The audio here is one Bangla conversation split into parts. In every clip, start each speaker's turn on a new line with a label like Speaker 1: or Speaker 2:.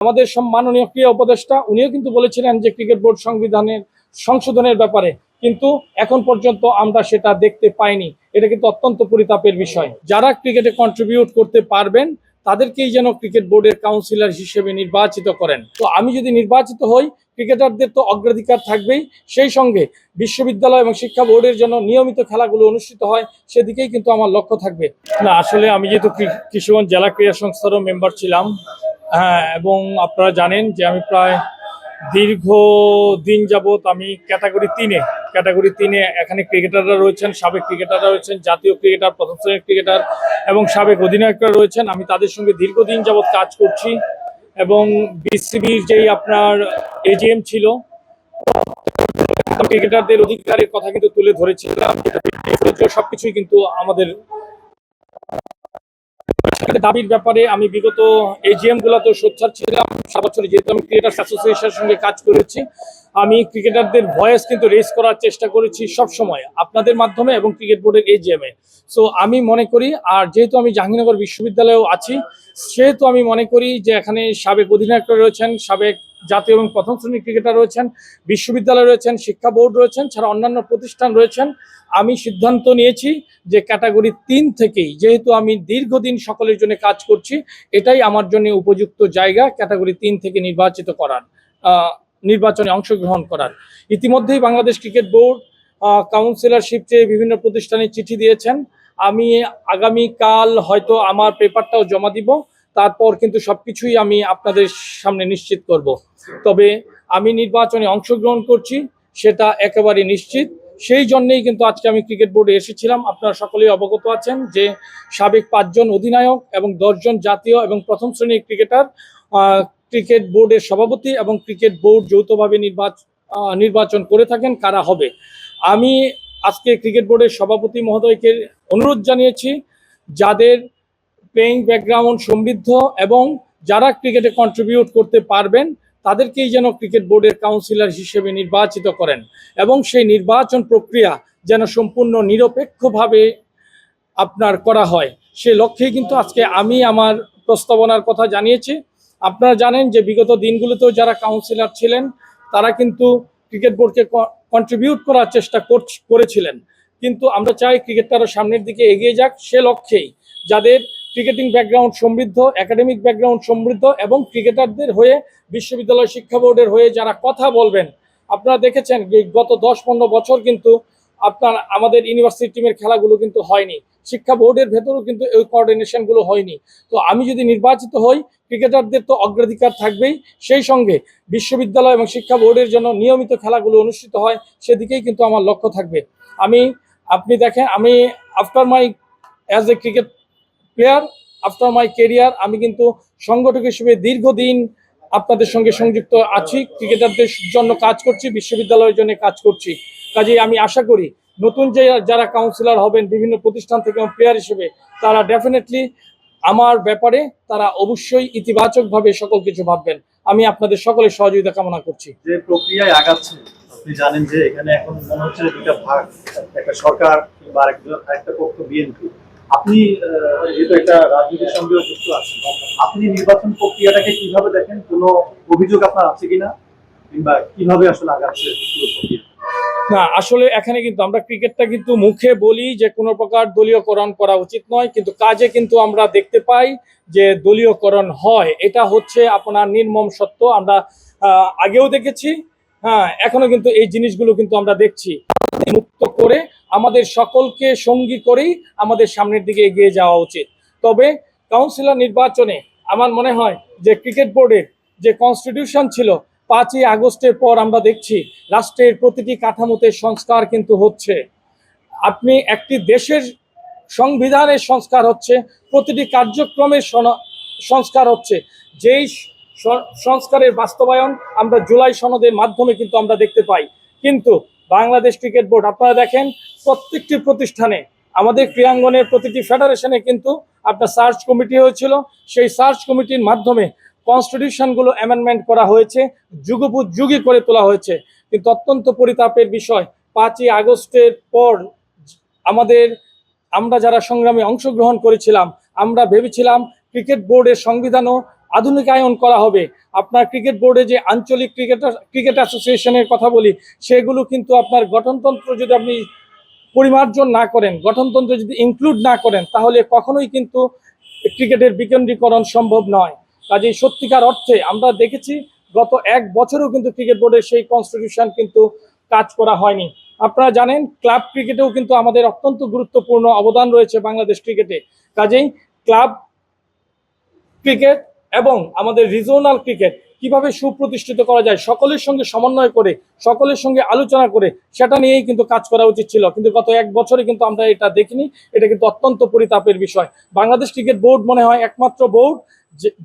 Speaker 1: আমাদের সম- মাননীয় ক্রীড়া উপদেষ্টা, উনিও কিন্তু বলেছিলেন যে ক্রিকেট বোর্ড সংবিধানের সংশোধনের ব্যাপারে। কিন্তু এখন পর্যন্ত আমরা সেটা দেখতে পাইনি। এটা কিন্তু অত্যন্ত পরিতাপের বিষয়। যারা ক্রিকেটে কন্ট্রিবিউট করতে পারবেন, তাদেরকেই যেন ক্রিকেট বোর্ডের কাউন্সিলর হিসেবে নির্বাচিত করেন। তো আমি যদি নির্বাচিত হই, ক্রিকেটারদের তো অগ্রাধিকার থাকবেই। সেই সঙ্গে বিশ্ববিদ্যালয় এবং শিক্ষা বোর্ডের জন্য নিয়মিত খেলাগুলো অনুষ্ঠিত হয়, সেদিকেই কিন্তু আমার লক্ষ্য থাকবে। না, আসলে আমি যেহেতু কিশোরগঞ্জ জেলা ক্রীড়া সংস্থারও মেম্বার ছিলাম হ্যাঁ এবং আপনারা জানেন যে আমি প্রায় দীর্ঘ দিন যাবত আমি ক্যাটাগরি তিনে ক্যাটাগরি তিনে এখানে ক্রিকেটাররা রয়েছেন, সাবেক ক্রিকেটাররা রয়েছেন, জাতীয় ক্রিকেটার, প্রথম শ্রেণির ক্রিকেটার এবং সাবেক অধিনায়করা রয়েছেন। আমি তাদের সঙ্গে দীর্ঘদিন যাবত কাজ করছি এবং বিসিবির যেই আপনার এজিএম ছিল, ক্রিকেটারদের অধিকারের কথা কিন্তু তুলে ধরেছিলাম। সবকিছুই কিন্তু আমাদের দাবির ব্যাপারে আমি বিগত এজিএম গুলাতেও সোচ্চার ছিলাম। সাত বছরে যেহেতু আমি ক্রিকেটার্স অ্যাসোসিয়েশনের সঙ্গে কাজ করেছি, আমি ক্রিকেটারদের ভয়েস কিন্তু রেজ করার চেষ্টা করেছি সব সময়, আপনাদের মাধ্যমে এবং ক্রিকেট বোর্ডের এজিএম এ সো আমি মনে করি, আর যেহেতু আমি জাহাঙ্গীরনগর বিশ্ববিদ্যালয়েও আছি, সেহেতু আমি মনে করি যে এখানে সাবেক অধিনায়করা রয়েছেন, সাবেক জাতীয় এবং প্রথম শ্রেণির ক্রিকেটার রয়েছেন, বিশ্ববিদ্যালয় রয়েছেন, শিক্ষা বোর্ড রয়েছেন, ছাড়া অন্যান্য প্রতিষ্ঠান রয়েছেন। আমি সিদ্ধান্ত নিয়েছি যে ক্যাটাগরি তিন থেকেই, যেহেতু আমি দীর্ঘদিন সকলের জন্য কাজ করছি, এটাই আমার জন্য উপযুক্ত জায়গা ক্যাটাগরি তিন থেকে নির্বাচিত করার নির্বাচনে অংশগ্রহণ করার। ইতিমধ্যেই বাংলাদেশ ক্রিকেট বোর্ড কাউন্সিলরশিপ চেয়ে বিভিন্ন প্রতিষ্ঠানে চিঠি দিয়েছেন। আমি আগামী কাল হয়তো আমার পেপারটাও জমা দিব। তারপর কিন্তু সবকিছুই আমি আপনাদের সামনে নিশ্চিত করব। তবে আমি নির্বাচনে অংশগ্রহণ করছি, সেটা একেবারে নিশ্চিত। সেই জন্যেই কিন্তু আজকে আমি ক্রিকেট বোর্ডে এসেছিলাম। আপনারা সকলেই অবগত আছেন যে সাবেক পাঁচজন অধিনায়ক এবং দশজন জাতীয় এবং প্রথম শ্রেণির ক্রিকেটার ক্রিকেট বোর্ডের সভাপতি এবং ক্রিকেট বোর্ড যৌথভাবে নির্বাচন নির্বাচন করে থাকেন, কারা হবে। আমি আজকে ক্রিকেট বোর্ডের সভাপতি মহোদয়কে অনুরোধ জানিয়েছি, যাদের প্লেয়িং ব্যাকগ্রাউন্ড সমৃদ্ধ এবং যারা ক্রিকেটে কন্ট্রিবিউট করতে পারবেন, তাদেরকেই যেন ক্রিকেট বোর্ডের কাউন্সিলর হিসেবে নির্বাচিত করেন এবং সেই নির্বাচন প্রক্রিয়া যেন সম্পূর্ণ নিরপেক্ষভাবে আপনার করা হয়। সে লক্ষ্যেই কিন্তু আজকে আমি আমার প্রস্তাবনার কথা জানিয়েছি। আপনারা জানেন যে বিগত দিনগুলোতেও যারা কাউন্সিলর ছিলেন, তারা কিন্তু ক্রিকেট বোর্ডকে কন্ট্রিবিউট করার চেষ্টা করছ- করেছিলেন। কিন্তু আমরা চাই ক্রিকেটটা আরও সামনের দিকে এগিয়ে যাক। সে লক্ষ্যেই যাদের ক্রিকেটিং ব্যাকগ্রাউন্ড সমৃদ্ধ, একাডেমিক ব্যাকগ্রাউন্ড সমৃদ্ধ এবং ক্রিকেটারদের হয়ে বিশ্ববিদ্যালয় শিক্ষা বোর্ডের হয়ে যারা কথা বলবেন, আপনারা দেখেছেন গত দশ পনেরো বছর কিন্তু আপনার আমাদের ইউনিভার্সিটি টিমের খেলাগুলো কিন্তু হয়নি, শিক্ষা বোর্ডের ভেতরেও কিন্তু এই কোঅর্ডিনেশনগুলো হয়নি। তো আমি যদি নির্বাচিত হই, ক্রিকেটারদের তো অগ্রাধিকার থাকবেই, সেই সঙ্গে বিশ্ববিদ্যালয় এবং শিক্ষা বোর্ডের জন্য নিয়মিত খেলাগুলো অনুষ্ঠিত হয়, সেদিকেই কিন্তু আমার লক্ষ্য থাকবে। আমি, আপনি দেখেন, আমি after my as a cricket player after my career আমি কিন্তু সংগঠক হিসেবে দীর্ঘদিন আপনাদের সঙ্গে সংযুক্ত আছি, ক্রিকেটারদের জন্য কাজ করছি, বিশ্ববিদ্যালয়ের জন্য কাজ করছি। কাজেই আমি আশা করি নতুন যে যারা কাউন্সিলর হবেন, বিভিন্ন প্রতিষ্ঠান থেকে প্লেয়ার হিসেবে, তারা ডেফিনেটলি আমার ব্যাপারে তারা অবশ্যই ইতিবাচকভাবে সকল কিছু ভাববেন। আমি আপনাদের সকলের সহযোগিতা কামনা করছি।
Speaker 2: যে প্রক্রিয়ায় আগাচ্ছে, আপনি জানেন যে এখানে এখন মনে হচ্ছে দুটা ভাগ, একটা সরকার কিংবা আরেকটা পক্ষ বিএনপি। আপনি যেহেতু একটা রাজনীতির সঙ্গেও যুক্ত আছেন, আপনি নির্বাচন প্রক্রিয়াটাকে কীভাবে দেখেন? অভিযোগ আপনার আছে কিনা? কিংবা কীভাবে আসলে আগাচ্ছে পুরো প্রক্রিয়া?
Speaker 1: না, আসলে এখানে কিন্তু আমরা ক্রিকেটটা কিন্তু মুখে বলি যে কোনো প্রকার দলীয়করণ করা উচিত নয়, কিন্তু কাজে কিন্তু আমরা দেখতে পাই যে দলীয়করণ হয়। এটা হচ্ছে আপনার নির্মম সত্য, আমরা আগেও দেখেছি হ্যাঁ এখনও কিন্তু এই জিনিসগুলো কিন্তু আমরা দেখছি। মুক্ত করে আমাদের সকলকে সঙ্গী করেই আমাদের সামনের দিকে এগিয়ে যাওয়া উচিত। তবে কাউন্সিলর নির্বাচনে আমার মনে হয় যে ক্রিকেট বোর্ডের যে কনস্টিটিউশন ছিল, পাঁচই আগস্টের পর আমরা দেখছি রাষ্ট্রের প্রতিটি কাঠামোতে সংস্কার কিন্তু হচ্ছে। আপনি একটি দেশের সংবিধানের সংস্কার হচ্ছে, প্রতিটি কার্যক্রমের সংস্কার হচ্ছে। যেই সংস্কারের বাস্তবায়ন আমরা জুলাই সনদের মাধ্যমে কিন্তু আমরা দেখতে পাই। কিন্তু বাংলাদেশ ক্রিকেট বোর্ড, আপনারা দেখেন প্রত্যেকটি প্রতিষ্ঠানে, আমাদের ক্রীড়াঙ্গনের প্রতিটি ফেডারেশনে কিন্তু আপনার সার্চ কমিটি হয়েছিল। সেই সার্চ কমিটির মাধ্যমে কনস্টিটিউশনগুলো অ্যামেন্ডমেন্ট করা হয়েছে যুগপুত যুগে করে তোলা হয়েছে। কিন্তু অত্যন্ত পরিতাপের বিষয়, পাঁচই আগস্টের পর আমাদের, আমরা যারা সংগ্রামে অংশগ্রহণ করেছিলাম, আমরা ভেবেছিলাম ক্রিকেট বোর্ডের সংবিধানও আধুনিকায়ন করা হবে। আপনার ক্রিকেট বোর্ডে যে আঞ্চলিক ক্রিকেটার ক্রিকেট অ্যাসোসিয়েশনের কথা বলি, সেগুলো কিন্তু আপনার গঠনতন্ত্র যদি আপনি পরিমার্জন না করেন, গঠনতন্ত্র যদি ইনক্লুড না করেন, তাহলে কখনোই কিন্তু ক্রিকেটের বিকেন্দ্রীকরণ সম্ভব নয়। কাজেই সত্যিকার অর্থে আমরা দেখেছি, গত এক বছরেও কিন্তু ক্রিকেট বোর্ডের সেই কনস্টিটিউশন কিন্তু কাজ করা হয়নি। আপনারা জানেন ক্লাব ক্রিকেটেও কিন্তু আমাদের অত্যন্ত গুরুত্বপূর্ণ অবদান রয়েছে বাংলাদেশ ক্রিকেটে কাজেই ক্লাব ক্রিকেট এবং আমাদের রিজিওনাল ক্রিকেট কীভাবে সুপ্রতিষ্ঠিত করা যায়, সকলের সঙ্গে সমন্বয় করে, সকলের সঙ্গে আলোচনা করে, সেটা নিয়েই কিন্তু কাজ করা উচিত ছিল। কিন্তু গত এক বছরে কিন্তু আমরা এটা দেখিনি। এটা কিন্তু অত্যন্ত পরিতাপের বিষয়। বাংলাদেশ ক্রিকেট বোর্ড মনে হয় একমাত্র বোর্ড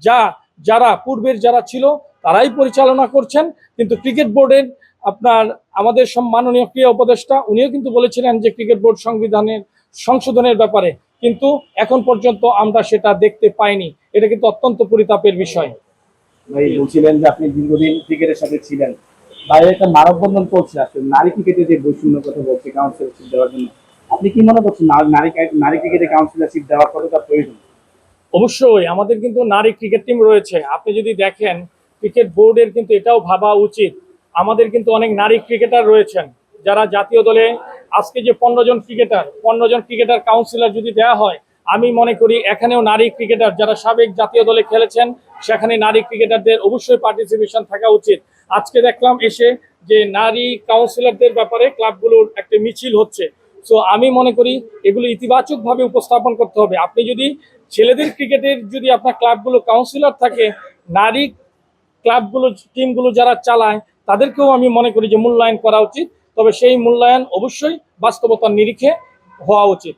Speaker 1: যা যারা পূর্বের যারা ছিল, তারাই পরিচালনা করছেন। কিন্তু ক্রিকেট বোর্ডের আপনার আমাদের সব মাননীয় ক্রিয়া উপদেষ্টা, উনিও কিন্তু বলেছিলেন যে ক্রিকেট বোর্ড সংবিধানের, সংশোধনের ব্যাপারে কিন্তু এখন পর্যন্ত আমরা সেটা দেখতে পাইনি। এটা কিন্তু অত্যন্ত পরিতাপের বিষয়।
Speaker 3: ভাই বলছিলেন যে আপনি দীর্ঘদিন ক্রিকেটের সাথে ছিলেন। বাইরে একটা মানববন্ধন চলছে আসলে নারী ক্রিকেটে যে বৈষম্য কথা বলছে কাউন্সিলরশিপ দেওয়ার জন্য। আপনি কি মনে করছেন নারী নারী ক্রিকেটে কাউন্সিলরশিপ দেওয়া কতটা প্রয়োজন?
Speaker 1: অবশ্যই আমাদের কিন্তু নারী ক্রিকেট টিম রয়েছে। আপনি যদি দেখেন ক্রিকেট বোর্ডের কিন্তু এটাও ভাবা উচিত। আমাদের কিন্তু অনেক নারী ক্রিকেটার রয়েছেন যারা জাতীয় দলে আজকে যে পনেরো জন ক্রিকেটার, পনেরো জন ক্রিকেটার কাউন্সিলর যদি দেওয়া হয়, আমি মনে করি এখানেও নারী ক্রিকেটার যারা সাবেক জাতীয় দলে খেলেছেন, সেখানে নারী ক্রিকেটারদের অবশ্যই পার্টিসিপেশন থাকা উচিত। আজকে দেখলাম এসে যে নারী কাউন্সিলরদের ব্যাপারে ক্লাবগুলোর একটা মিছিল হচ্ছে। সো আমি মনে করি এগুলো ইতিবাচকভাবে উপস্থাপন করতে হবে। আপনি যদি ছেলেদের ক্রিকেটের যদি আপনার ক্লাবগুলো কাউন্সিলর থাকে, নারী ক্লাবগুলো টিমগুলো যারা চালায়, তাদেরকেও আমি মনে করি যে মূল্যায়ন করা উচিত। তবে সেই মূল্যায়ন অবশ্যই বাস্তবতার নিরিখে হওয়া উচিত।